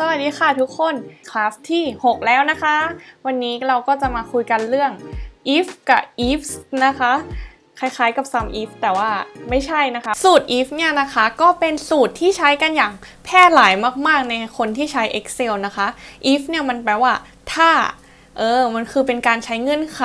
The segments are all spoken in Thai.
สวัสดีค่ะทุกคนคลาสที่ 6 แล้วนะคะ วันนี้เราก็จะมาคุยกันเรื่อง if กับ ifs นะคะ คล้ายๆกับ some if แต่ว่าไม่ใช่นะคะ สูตร if เนี่ยนะคะก็เป็นสูตรที่ใช้กันอย่างแพร่หลายมากๆ ในคนที่ใช้ Excel นะคะ if เนี่ยมันแปลว่าถ้าเออ มันคือเป็นการใช้เงื่อนไข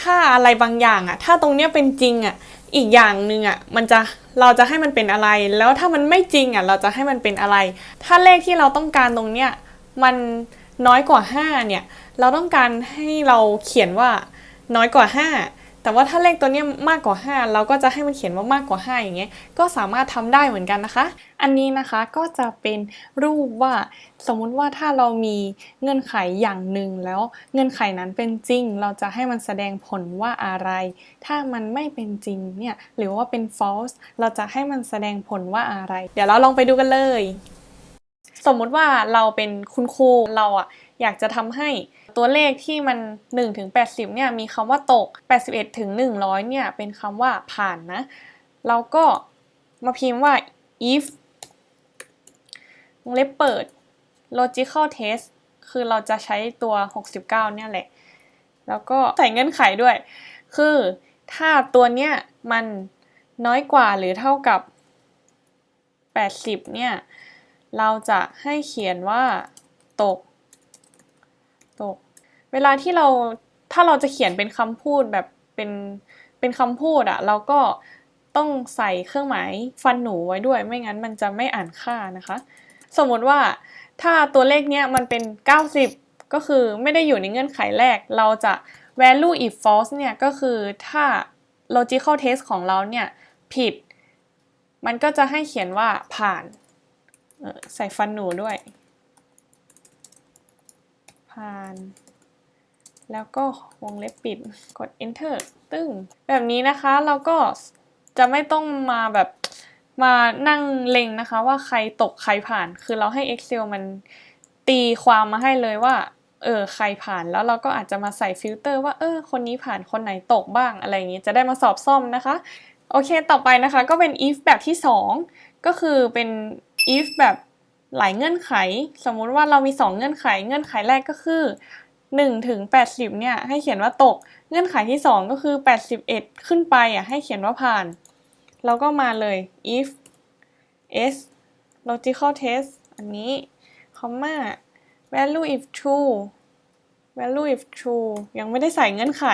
ถ้าอะไรบางอย่างอะถ้าตรงเนี้ยเป็นจริงอะอีกอย่างหนึ่งอะมันจะเราจะให้มันเป็นอะไร แล้วถ้ามันไม่จริงอะเราจะให้มันเป็นอะไร ถ้าเลขที่เราต้องการตรงเนี้ยมันน้อยกว่า 5 เนี่ย เราต้องการให้เราเขียนว่าน้อยกว่า 5 แต่ว่าถ้าเลขตัวนี้มากกว่า 5 เราก็จะให้มันเขียนว่ามากกว่า 5 อย่างเงี้ย ก็สามารถทำได้เหมือนกันนะคะ อันนี้นะคะก็จะเป็นรูปว่าสมมุติว่าถ้าเรามีเงื่อนไขอย่างหนึ่งแล้วเงื่อนไขนั้นเป็นจริง เราจะให้มันแสดงผลว่าอะไร ถ้ามันไม่เป็นจริงเนี่ยหรือว่าเป็น false เราจะให้มันแสดงผลว่าอะไร เดี๋ยวเราลองไปดูกันเลย สมมุติว่าเราเป็นคุณครูเราอะอยากจะทำให้ตัวเลขที่มัน1ถึง80เนี่ยมีคำว่าตก 81ถึง100เนี่ยเป็นคำว่าผ่านนะ เราก็มาพิมพ์ว่า if วงเล็บเปิด logical test คือเราจะใช้ตัว 69 เนี่ยแหละ แล้วก็ใส่เงื่อนไขด้วย คือถ้าตัวเนี้ยมันน้อยกว่าหรือเท่ากับ 80 เนี่ย เราจะให้เขียนว่า ตก ตก เวลาที่เราถ้าเราจะเขียนเป็นคำพูดแบบเป็นเป็นคำพูดอะเราก็ต้องใส่เครื่องหมายฟันหนูไว้ด้วย ไม่งั้นมันจะไม่อ่านค่านะคะ สมมติว่าถ้าตัวเลขเนี้ยมันเป็น 90 ก็คือไม่ได้อยู่ในเงื่อนไขแรก เราจะ value if false เนี่ยก็คือถ้า logical test ของเราเนี่ยผิด มันก็จะให้เขียนว่าผ่าน ใส่ฟันหนูด้วย ผ่าน แล้วก็วงเล็บปิด กด enter ตึ้ง แบบนี้นะคะเราก็จะไม่ต้องมาแบบมานั่งเล็งนะคะ ว่าใครตกใครผ่าน คือเราให้ Excel มันตีความมาให้เลยว่า เออใครผ่านแล้วเราก็อาจจะมาใส่ฟิลเตอร์ว่า เออ คนนี้ผ่านคนไหนตกบ้างอะไรอย่างนี้ จะได้มาสอบซ่อมนะคะ โอเค ต่อไปนะคะ ก็เป็น if แบบที่ 2 ก็คือเป็น if แบบหลายเงื่อนไข สมมุติว่าเรามี 2 เงื่อนไข เงื่อนไขแรกก็คือ1ถึง80เนี่ยให้เขียนว่าตก เงื่อนไขที่ 2 ก็คือ 81 ขึ้นไปอะให้เขียนว่าผ่านเราก็มาเลย if s logical test อันนี้ comma value if true value if true ยังไม่ได้ใส่เงื่อนไข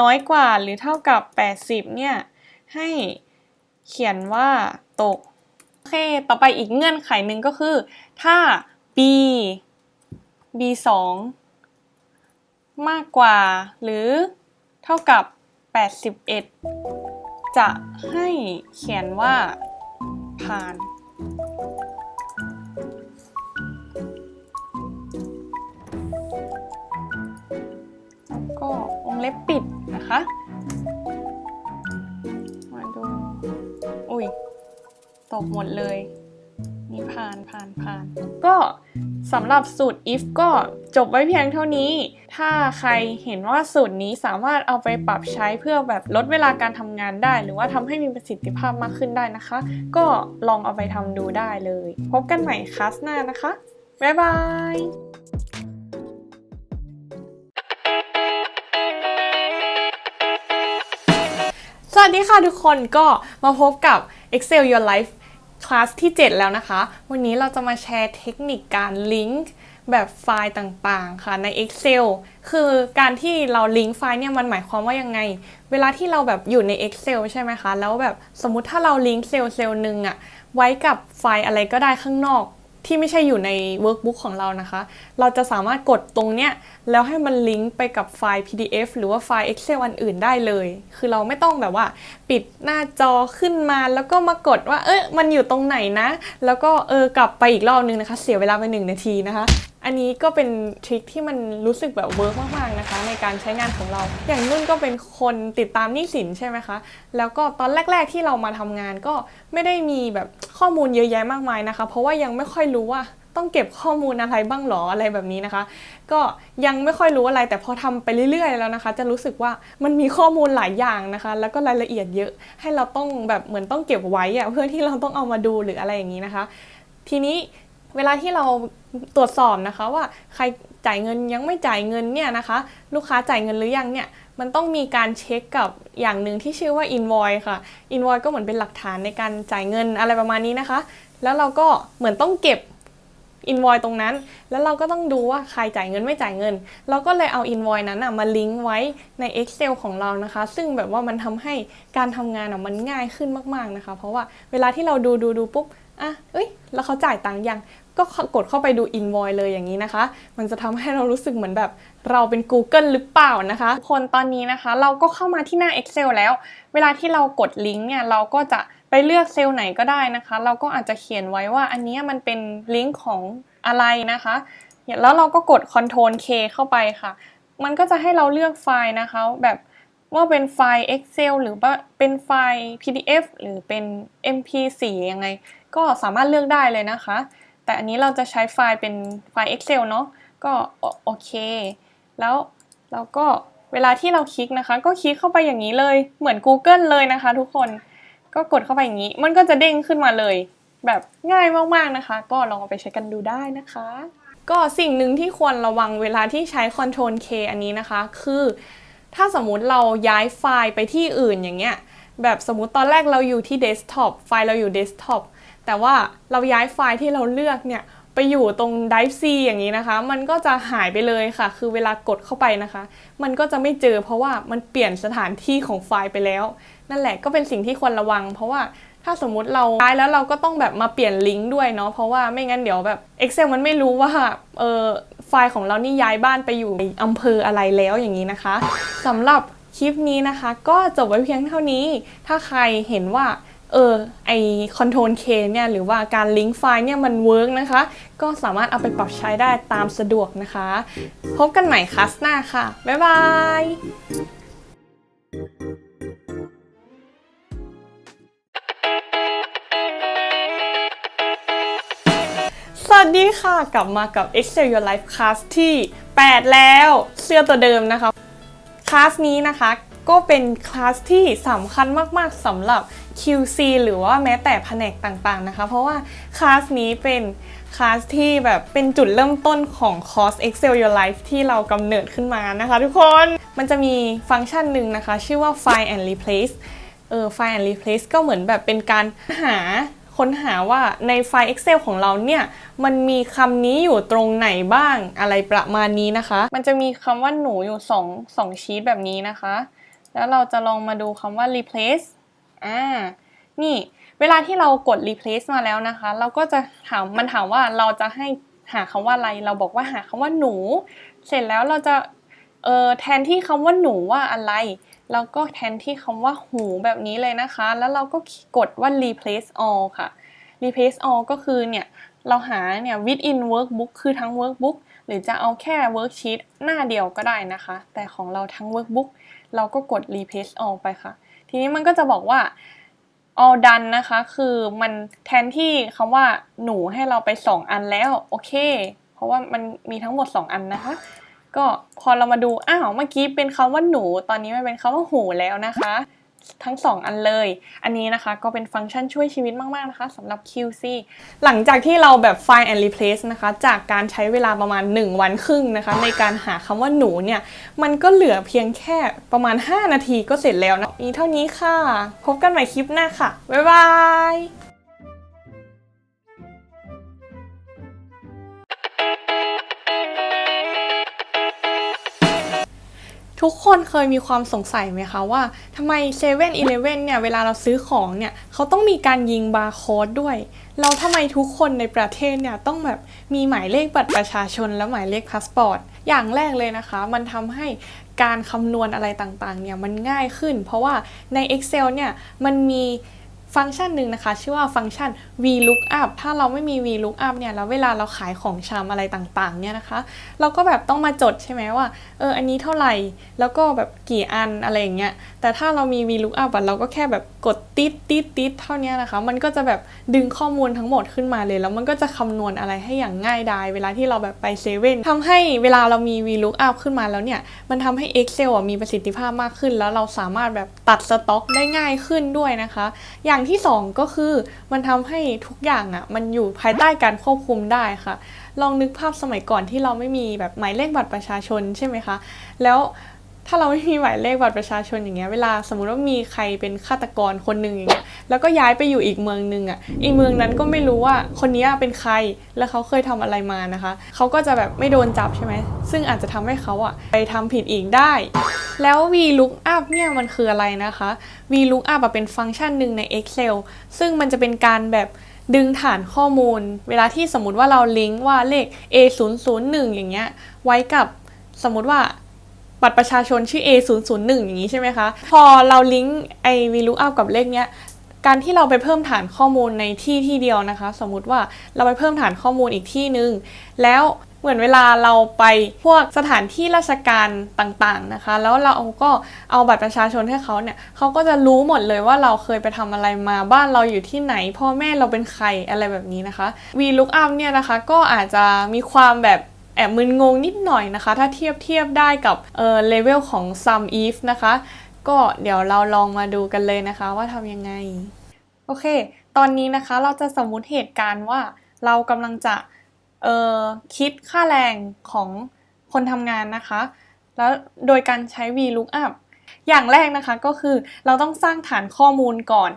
น้อยกว่าหรือเท่ากับ 80 เนี่ย ให้เขียนว่าตก อเค ต่อไปอีกเงื่อนไขหนึ่งก็คือ ถ้า b b 2มากกว่า หรือเท่ากับ 81 จะให้เขียนว่า ผ่าน แล้วก็วงเล็บปิดนะคะ ตกหมดเลยนี่ผ่านผ่านผ่าน ก็สำหรับสูตร if ก็จบไว้เพียงเท่านี้ ถ้าใครเห็นว่าสูตรนี้สามารถเอาไปปรับใช้เพื่อแบบลดเวลาการทำงานได้ หรือว่าทำให้มีประสิทธิภาพมากขึ้นได้นะคะ ก็ลองเอาไปทำดูได้เลย พบกันใหม่คลาสหน้านะคะ บ๊ายบาย วัสดีค่ะทุกคนก็มาพบกับ Excel Your Life คลาสที่ 7 แล้วนะคะ วันนี้เราจะมาแชร์เทคนิคการลิงก์แบบไฟล์ต่างๆ ค่ะใน Excel คือการที่เราลิงก์ไฟล์เนี่ยมันหมายความว่ายังไง เวลาที่เราแบบอยู่ใน Excel ใช่ไหมคะ แล้วแบบสมมุติถ้าเราลิงก์เซลล์เซลล์หนึ่งอะไว้กับไฟล์อะไรก็ได้ข้างนอก ที่ไม่ใช่อยู่ใน workbook ของเรานะคะ เราจะสามารถกดตรงเนี้ยแล้วให้มันลิงก์ไปกับไฟล์ PDF หรือว่าไฟล์ Excel อันอื่นได้เลย คือเราไม่ต้องแบบว่า ปิดหน้าจอขึ้นมาแล้วก็มากดว่าเออมันอยู่ตรงไหนนะ แล้วก็เออกลับไปอีกรอบนึงนะคะ เสียเวลาไปหนึ่งนาทีนะคะ อันนี้ก็เป็นทริคที่มันรู้สึกแบบเวิร์กมากๆนะคะ ในการใช้งานของเรา อย่างนุ่นก็เป็นคนติดตามหนี้สินใช่ไหมคะ แล้วก็ตอนแรก ๆที่เรามาทำงานก็ไม่ได้มีแบบข้อมูลเยอะแยะมากมายนะคะ เพราะว่ายังไม่ค่อยรู้ว่าต้องเก็บข้อมูลอะไรบ้างหรออะไรแบบนี้นะคะ ก็ยังไม่ค่อยรู้อะไร แต่พอทำไปเรื่อยๆแล้วนะคะ จะรู้สึกว่ามันมีข้อมูลหลายอย่างนะคะ แล้วก็รายละเอียดเยอะ ให้เราต้องแบบเหมือนต้องเก็บไว้อะเพื่อที่เราต้องเอามาดูหรืออะไรอย่างนี้นะคะ ทีนี้เวลาที่เรา ตรวจสอบนะคะว่าใครจ่ายเงินยังไม่จ่ายเงินเนี่ยนะคะ ลูกค้าจ่ายเงินหรือยังเนี่ยมันต้องมีการเช็คกับอย่างหนึ่งที่ชื่อว่า invoice ค่ะ invoice ก็เหมือนเป็นหลักฐานในการจ่ายเงินอะไรประมาณนี้นะคะ แล้วเราก็เหมือนต้องเก็บ invoice ตรงนั้น แล้วเราก็ต้องดูว่าใครจ่ายเงินไม่จ่ายเงิน เราก็เลยเอา invoice นั้นมาลิงก์ไว้ใน Excel ของเรานะคะ ซึ่งแบบว่ามันทำให้การทำงานอะมันง่ายขึ้นมาก ๆนะคะ เพราะว่าเวลาที่เราดูดูดูปุ๊บอะเอ้ย แล้วเขาจ่ายตังค์ยัง ก็กดเข้าไปดู invoice เลยอย่างนี้นะคะ มันจะทำให้เรารู้สึกเหมือนแบบเราเป็น Google หรือเปล่านะคะ คนตอนนี้นะคะเราก็เข้ามาที่หน้า Excel แล้ว เวลาที่เรากดลิงก์เนี่ยเราก็จะไปเลือกเซลล์ไหนก็ได้นะคะ เราก็อาจจะเขียนไว้ว่าอันนี้มันเป็นลิงก์ของอะไรนะคะแล้วเราก็กด Ctrl K เข้าไปค่ะ มันก็จะให้เราเลือกไฟล์นะคะแบบว่าเป็นไฟล์ Excel หรือว่าเป็นไฟล์ PDF หรือเป็น MP4 ยังไง ก็สามารถเลือกได้เลยนะคะ แต่อันนี้เราจะใช้ไฟล์เป็นไฟล์ Excel เนาะก็โอเค แล้วเราก็เวลาที่เราคลิกนะคะ ก็คลิกเข้าไปอย่างนี้เลยเหมือน Google เลยนะคะทุกคนก็กดเข้าไปอย่างนี้ มันก็จะเด้งขึ้นมาเลย แบบง่ายมากๆนะคะ ก็ลองเอาไปใช้กันดูได้นะคะ ก็สิ่งหนึ่งที่ควรระวังเวลาที่ใช้ Ctrl K อันนี้นะคะ คือ ถ้าสมมุติเราย้ายไฟล์ไปที่อื่นอย่างเงี้ยแบบสมมุติตอนแรกเราอยู่ที่เดสก์ท็อปไฟล์เราอยู่เดสก์ท็อป แต่ว่าเราย้ายไฟล์ที่เราเลือกเนี่ยไปอยู่ตรง Drive C อย่างนี้นะคะ มันก็จะหายไปเลยค่ะ คือเวลากดเข้าไปนะคะ มันก็จะไม่เจอเพราะว่ามันเปลี่ยนสถานที่ของไฟล์ไปแล้ว นั่นแหละก็เป็นสิ่งที่ควรระวัง เพราะว่าถ้าสมมุติเราย้ายแล้วเราก็ต้องแบบมาเปลี่ยนลิงก์ด้วยเนาะ เพราะว่าไม่งั้นเดี๋ยวแบบ Excel มันไม่รู้ว่าเออไฟล์ของเรานี่ย้ายบ้านไปอยู่ในอำเภออะไรแล้วอย่างนี้นะคะสำหรับคลิปนี้นะคะ ก็จบไว้เพียงเท่านี้ ถ้าใครเห็นว่า เออไอ Control K เนี่ยหรือว่าการลิงก์ไฟล์เนี่ยมันเวิร์กนะคะ ก็สามารถเอาไปปรับใช้ได้ตามสะดวกนะคะ พบกันใหม่คลาสหน้าค่ะ บ๊ายบายสวัสดีค่ะ กลับมากับ Excel Your Life คลาสที่ 8 แล้วเสื้อตัวเดิมนะคะ คลาสนี้นะคะก็เป็นคลาสที่สำคัญมาก ๆสำหรับ QC หรือว่าแม้แต่แผนกต่างๆนะคะ เพราะว่าคลาสนี้เป็นคลาสที่แบบเป็นจุดเริ่มต้นของคอร์ส Excel Your Life ที่เรากำเนิดขึ้นมานะคะทุกคน มันจะมีฟังก์ชันหนึ่งนะคะ ชื่อว่า Find and Replace เออ Find and Replace ก็เหมือนแบบเป็นการหาค้นหาว่าในไฟล์ Excel ของเราเนี่ย มันมีคำนี้อยู่ตรงไหนบ้างอะไรประมาณนี้นะคะ มันจะมีคำว่าหนูอยู่2 2ชีตแบบนี้นะคะ แล้วเราจะลองมาดูคำว่า replace อ่า นี่เวลาที่เรากด replace มาแล้วนะคะ เราก็จะถามมันถามว่าเราจะให้หาคำว่าอะไร เราบอกว่าหาคำว่าหนู เสร็จแล้วเราจะเอ่อแทนที่คำว่าหนูว่าอะไร เราก็แทนที่คำว่าหูแบบนี้เลยนะคะ แล้วเราก็กดว่า replace all ค่ะ replace all ก็คือเนี่ยเราหาเนี่ย within workbook คือทั้ง workbook หรือจะเอาแค่ worksheet หน้าเดียวก็ได้นะคะ แต่ของเราทั้ง workbook เราก็กด replace all ไปค่ะ ทีนี้มันก็จะบอกว่า all done นะคะ คือมันแทนที่คำว่าหนูให้เราไป 2 อันแล้ว โอเค เพราะว่ามันมีทั้งหมด 2 อันนะคะ ก็พอเรามาดู อ้าว เมื่อกี้เป็นคำว่าหนู ตอนนี้มันเป็นคำว่าหูแล้วนะคะ ทั้ง 2 อันเลย อันนี้นะคะก็เป็นฟังก์ชันช่วยชีวิตมาก ๆ นะคะสำหรับ QC หลังจากที่เราแบบ find and replace นะคะ จากการใช้เวลาประมาณ 1 วันครึ่งนะคะ ในการหาคำว่าหนูเนี่ย มันก็เหลือเพียงแค่ประมาณ 5 นาทีก็เสร็จแล้วนะมีเท่านี้ค่ะ พบกันใหม่คลิปหน้าค่ะ บ๊ายบาย ทุกคนเคยมีความสงสัยไหมคะว่าทำไม7 e เ e ่ e อเนี่ยเวลาเราซื้อของเนี่ยเขาต้องมีการยิงบาร์โค้ดด้วย เราทำไมทุกคนในประเทศเนี่ยต้องแบบมีหมายเลขบัตรประชาชนและหมายเลขพาสปอร์ตอย่างแรกเลยนะคะ มันทำให้การคำนวณอะไรต่างๆเนี่ยมันง่ายขึ้น เพราะว่าใน Excel เนี่ยมันมี ฟังก์ชันหนึ่งนะคะ ชื่อว่าฟังก์ชัน VLOOKUP ถ้าเราไม่มี VLOOKUP เนี่ยแล้วเวลาเราขายของชำอะไรต่างๆเนี่ยนะคะ เราก็แบบต้องมาจดใช่ไหมว่าเอออันนี้เท่าไหร่ แล้วก็แบบกี่อันอะไรอย่างเงี้ยแต่ถ้าเรามี VLOOKUP เราก็แค่แบบกดติดติดติดเท่านี้นะคะ มันก็จะแบบดึงข้อมูลทั้งหมดขึ้นมาเลย แล้วมันก็จะคำนวณอะไรให้อย่างง่ายดายเวลาที่เราแบบไปเซเว่นทำให้เวลาเรามี VLOOKUP ขึ้นมาแล้วเนี่ยมันทำให้ Excel มีประสิทธิภาพมากขึ้น แล้วเราสามารถแบบตัดสต็อก ได้ง่ายขึ้นด้วยนะคะอย่าางที่สองก็คือมันทำให้ทุกอย่างอะมันอยู่ภายใต้การควบคุมได้ค่ะ ลองนึกภาพสมัยก่อนที่เราไม่มีแบบหมายเลขบัตรประชาชนใช่ไหมคะ แล้ว ถ้าเราไม่มีหมายเลขบัตรประชาชนอย่างเงี้ย เวลาสมมติว่ามีใครเป็นฆาตกรคนหนึ่งอย่างเงี้ย แล้วก็ย้ายไปอยู่อีกเมืองหนึ่งอะ อีกเมืองนั้นก็ไม่รู้ว่าคนนี้เป็นใคร แล้วเขาเคยทำอะไรมานะคะ เขาก็จะแบบไม่โดนจับใช่ไหม ซึ่งอาจจะทำให้เขาอะไปทำผิดอีกได้ แล้ว VLOOKUP เนี่ยมันคืออะไรนะคะ VLOOKUP เป็นฟังก์ชันหนึ่งใน Excel ซึ่งมันจะเป็นการแบบดึงฐานข้อมูล เวลาที่สมมติว่าเราลิงก์ว่าเลข A 0 0 1 อย่างเงี้ย ไว้กับสมมติว่า บัตรประชาชนชื่อ A 0 0 1อย่างนี้ใช่ไหมคะ พอเราลิงก์ไอ้ VLOOKUP กับเลขเนี้ยการที่เราไปเพิ่มฐานข้อมูลในที่ที่เดียวนะคะ สมมุติว่าเราไปเพิ่มฐานข้อมูลอีกที่หนึ่งแล้วเหมือนเวลาเราไปพวกสถานที่ราชการต่างๆนะคะ แล้วเราก็เอาบัตรประชาชนให้เขาเนี่ยเขาก็จะรู้หมดเลยว่าเราเคยไปทำอะไรมาบ้านเราอยู่ที่ไหน พ่อแม่เราเป็นใครอะไรแบบนี้นะคะ VLOOKUP เนี่ยนะคะก็อาจจะมีความแบบ แอบมึนงงนิดหน่อยนะคะ ถ้าเทียบเทียบได้กับเออเลเวลของ Sum If นะคะ ก็เดี๋ยวเราลองมาดูกันเลยนะคะว่าทำยังไง โอเค ตอนนี้นะคะเราจะสมมุติเหตุการณ์ว่าเรากำลังจะเออคิดค่าแรงของคนทำงานนะคะ แล้วโดยการใช้ VLOOKUP อย่างแรกนะคะก็คือเราต้องสร้างฐานข้อมูลก่อน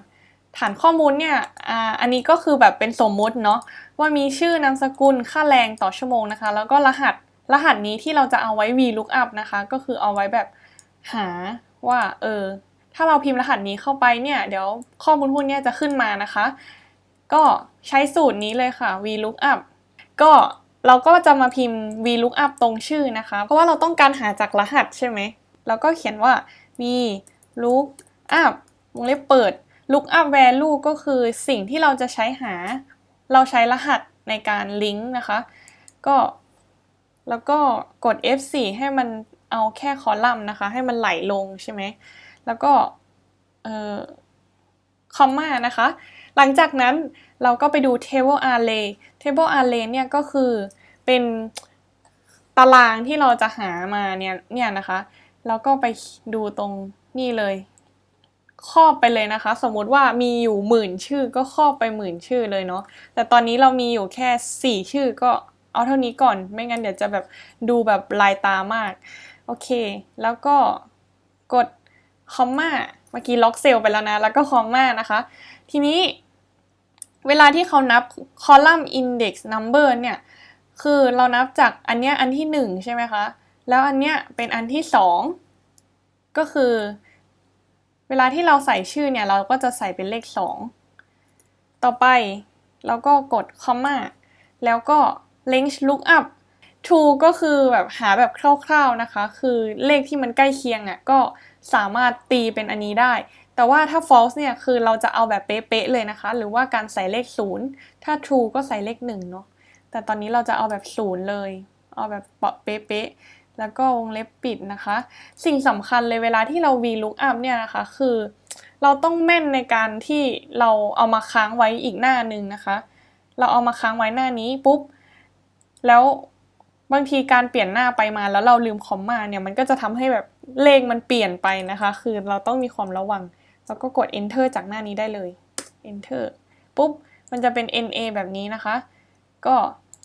ฐานข้อมูลเนี่ยออันนี้ก็คือแบบเป็นสมมุติเนาะว่ามีชื่อนามสกุลค่าแรงต่อชั่วโมงนะคะ แล้วก็รหัสรหัสนี้ที่เราจะเอาไว้ VLOOKUP นะคะ ก็คือเอาไว้แบบหาว่าเออถ้าเราพิมพ์รหัสนี้เข้าไปเนี่ยเดี๋ยวข้อมูลพวกนี้จะขึ้นมานะคะ ก็ใช้สูตรนี้เลยค่ะ VLOOKUP ก็เราก็จะมาพิมพ์ VLOOKUP ตรงชื่อนะคะ เพราะว่าเราต้องการหาจากรหัสใช่ไหมแล้วก็เขียนว่า VLOOKUP วงเล็บเปิด lookup value ก็คือสิ่งที่เราจะใช้หา เราใช้รหัสในการลิงก์นะคะ ก็แล้วก็กด F4 ให้มันเอาแค่คอลัมน์นะคะ ให้มันไหลลงใช่ไหม แล้วก็เอ่อคอมมานะคะ หลังจากนั้นเราก็ไปดู table array table array เนี่ยก็คือเป็นตารางที่เราจะหามาเนี่ยเนี่ยนะคะ แล้วก็ไปดูตรงนี่เลย ครอบไปเลยนะคะ สมมุติว่ามีอยู่หมื่นชื่อก็ครอบไปหมื่นชื่อเลยเนาะแต่ตอนนี้เรามีอยู่แค่สี่ชื่อก็เอาเท่านี้ก่อน ไม่งั้นเดี๋ยวจะแบบดูแบบลายตามาก โอเค แล้วก็กดคอมมาเมื่อกี้ล็อกเซลไปแล้วนะ แล้วก็คอมมานะคะ ทีนี้เวลาที่เขานับคอลัมน์ index number เนี่ย คือเรานับจากอันเนี้ยอันที่หนึ่งใช่ไหมคะ แล้วอันเนี้ยเป็นอันที่สองก็คือ เวลาที่เราใส่ชื่อเนี่ยเราก็จะใส่เป็นเลขสองต่อไปเราก็กดคอมมาแล้วก็ range lookup to ก็คือแบบหาแบบคร่าวๆนะคะ คือเลขที่มันใกล้เคียงอะ่ะก็สามารถตีเป็นอันนี้ได้ แต่ว่าถ้า false เนี่ยคือเราจะเอาแบบเป๊ะๆเลยนะคะ หรือว่าการใส่เลข 0 ถ้า true ก็ใส่เลข1เนาะแต่ตอนนี้เราจะเอาแบบ 0 เลย เอาแบบเป๊ะๆ แล้วก็วงเล็บปิดนะคะ สิ่งสำคัญเลยเวลาที่เรา VLOOKUP เนี่ยนะคะคือ เราต้องแม่นในการที่เราเอามาค้างไว้อีกหน้าหนึ่งนะคะ เราเอามาค้างไว้หน้านี้ปุ๊บ แล้วบางทีการเปลี่ยนหน้าไปมาแล้วเราลืมคอมมาเนี่ยมันก็จะทำให้แบบเลขมันเปลี่ยนไปนะคะ คือเราต้องมีความระวัง แล้วก็กด enter จากหน้านี้ได้เลย enter ปุ๊บมันจะเป็น NA แบบนี้นะคะ ก็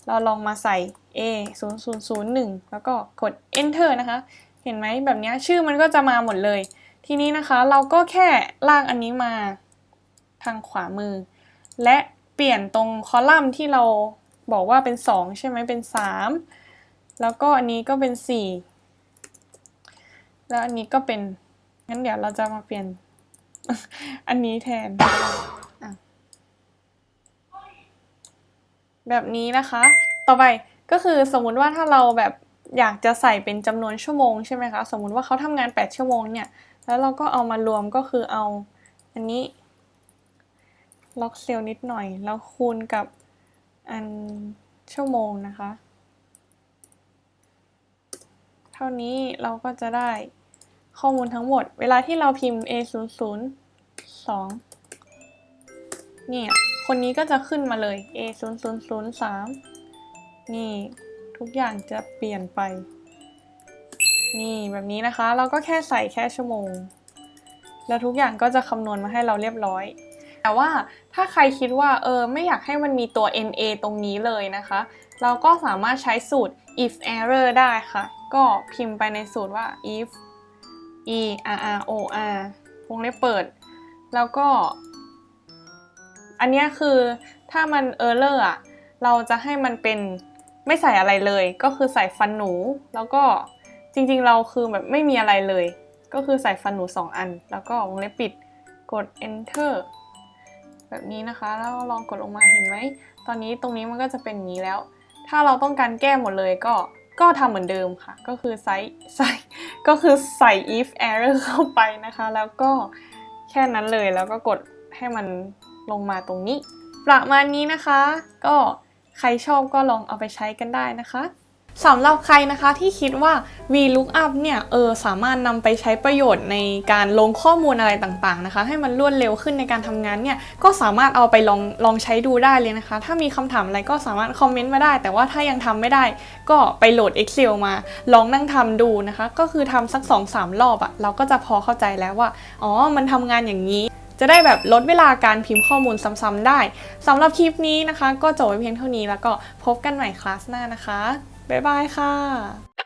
เราลองมาใส่ A 0 0 0 1แล้วก็กด enter นะคะ เห็นไหมแบบนี้ชื่อมันก็จะมาหมดเลย ทีนี้นะคะเราก็แค่ลากอันนี้มาทางขวามือ และเปลี่ยนตรงคอลัมน์ที่เราบอกว่าเป็น 2 ใช่ไหมเป็น 3 แล้วก็อันนี้ก็เป็น 4 แล้วอันนี้ก็เป็น งั้นเดี๋ยวเราจะมาเปลี่ยน อันนี้แทน แบบนี้นะคะ ต่อไป ก็คือสมมุติว่าถ้าเราแบบอยากจะใส่เป็นจำนวนชั่วโมงใช่ไหมคะ สมมุติว่าเขาทำงาน 8 ชั่วโมงเนี่ย แล้วเราก็เอามารวมก็คือเอาอันนี้ล็อกเซลล์นิดหน่อย แล้วคูณกับอันชั่วโมงนะคะ เท่านี้เราก็จะได้ข้อมูลทั้งหมด เวลาที่เราพิมพ์ a 0 0 2เนี่ย คนนี้ก็จะขึ้นมาเลย a 0 0 0 3 นี่ทุกอย่างจะเปลี่ยนไป นี่แบบนี้นะคะ เราก็แค่ใส่แค่ชั่วโมง แล้วทุกอย่างก็จะคำนวณมาให้เราเรียบร้อย แต่ว่าถ้าใครคิดว่าเออไม่อยากให้มันมีตัว na ตรงนี้เลยนะคะ เราก็สามารถใช้สูตร if error ได้ค่ะ ก็พิมพ์ไปในสูตรว่า if e r r o r วงเล็บเปิด แล้วก็ อันนี้คือถ้ามัน error อะเราจะให้มันเป็น ไม่ใส่อะไรเลย ก็คือใส่ฟันหนู แล้วก็จริงๆเราคือแบบไม่มีอะไรเลย ก็คือใส่ฟันหนู 2 อัน แล้วก็วงเล็บปิดกด enter แบบนี้นะคะ แล้วลองกดลงมาเห็นไหม ตอนนี้ตรงนี้มันก็จะเป็นนี้แล้ว ถ้าเราต้องการแก้หมดเลยก็ก็ทำเหมือนเดิมค่ะ ก็คือใส่ใส่ก็คือใส่ if error เข้าไปนะคะ แล้วก็แค่นั้นเลยแล้วก็กดให้มันลงมาตรงนี้ ประมาณนี้นะคะ ก็ ใครชอบก็ลองเอาไปใช้กันได้นะคะสำหรับใครนะคะที่คิดว่า VLOOKUP เนี่ยเออสามารถนำไปใช้ประโยชน์ในการลงข้อมูลอะไรต่างๆนะคะ ให้มันรวดเร็วขึ้นในการทำงานเนี่ยก็สามารถเอาไปลองลองใช้ดูได้เลยนะคะ ถ้ามีคำถามอะไรก็สามารถคอมเมนต์มาได้ แต่ว่าถ้ายังทำไม่ได้ ก็ไปโหลด Excel มา ลองนั่งทำดูนะคะ ก็คือทำสัก 2-3 รอบอะเราก็จะพอเข้าใจแล้วว่าอ๋อมันทำงานอย่างนี้ จะได้แบบลดเวลาการพิมพ์ข้อมูลซ้ำๆได้สำหรับคลิปนี้นะคะ ก็จบไว้เพียงเท่านี้แล้วก็พบกันใหม่คลาสหน้านะคะ บ๊ายบายค่ะ